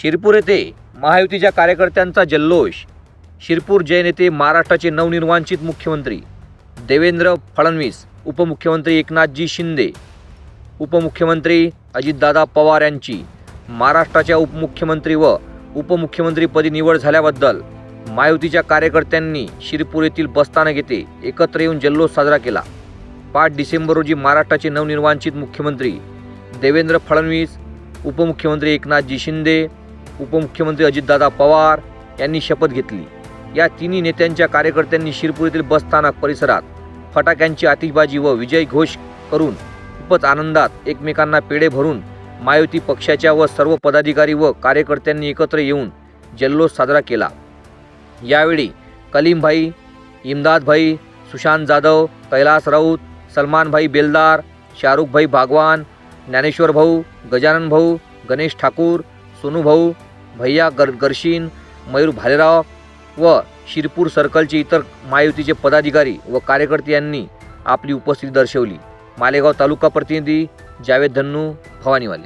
शिरपूर येथे महायुतीच्या कार्यकर्त्यांचा जल्लोष. शिरपूर जैन येथे महाराष्ट्राचे नवनिर्वांचित मुख्यमंत्री. देवेंद्र फडणवीस उपमुख्यमंत्री एकनाथजी शिंदे. उपमुख्यमंत्री अजितदादा पवार यांची महाराष्ट्राच्या उपमुख्यमंत्री व उपमुख्यमंत्रीपदी निवड झाल्याबद्दल महायुतीच्या कार्यकर्त्यांनी शिरपूर येथील बसस्थानक येथे एकत्र येऊन जल्लोष साजरा केला. पाच डिसेंबर रोजी महाराष्ट्राचे नवनिर्वांचित मुख्यमंत्री देवेंद्र फडणवीस उपमुख्यमंत्री एकनाथजी शिंदे उपमुख्यमंत्री अजितदादा पवार यांनी शपथ घेतली. या तिन्ही नेत्यांच्या कार्यकर्त्यांनी शिरपूर येथील बसस्थानक परिसरात फटाक्यांची आतिषबाजी व विजय घोष करून खूपच आनंदात एकमेकांना पेढे भरून मायुती पक्षाच्या व सर्व पदाधिकारी व कार्यकर्त्यांनी एकत्र येऊन जल्लोष साजरा केला. यावेळी कलीमभाई इमदादभाई सुशांत जाधव कैलास राऊत सलमानभाई बेलदार शाहरुखभाई भागवान ज्ञानेश्वर भाऊ गजानन भाऊ गणेश ठाकूर सोनू भाऊ भैया गर गर्शीन मयूर भालेराव व शिरपूर सर्कलचे इतर महायुतीचे पदाधिकारी व कार्यकर्ते यांनी आपली उपस्थिती दर्शवली. मालेगाव तालुका प्रतिनिधी जावेद धन्नू भवानीवाले.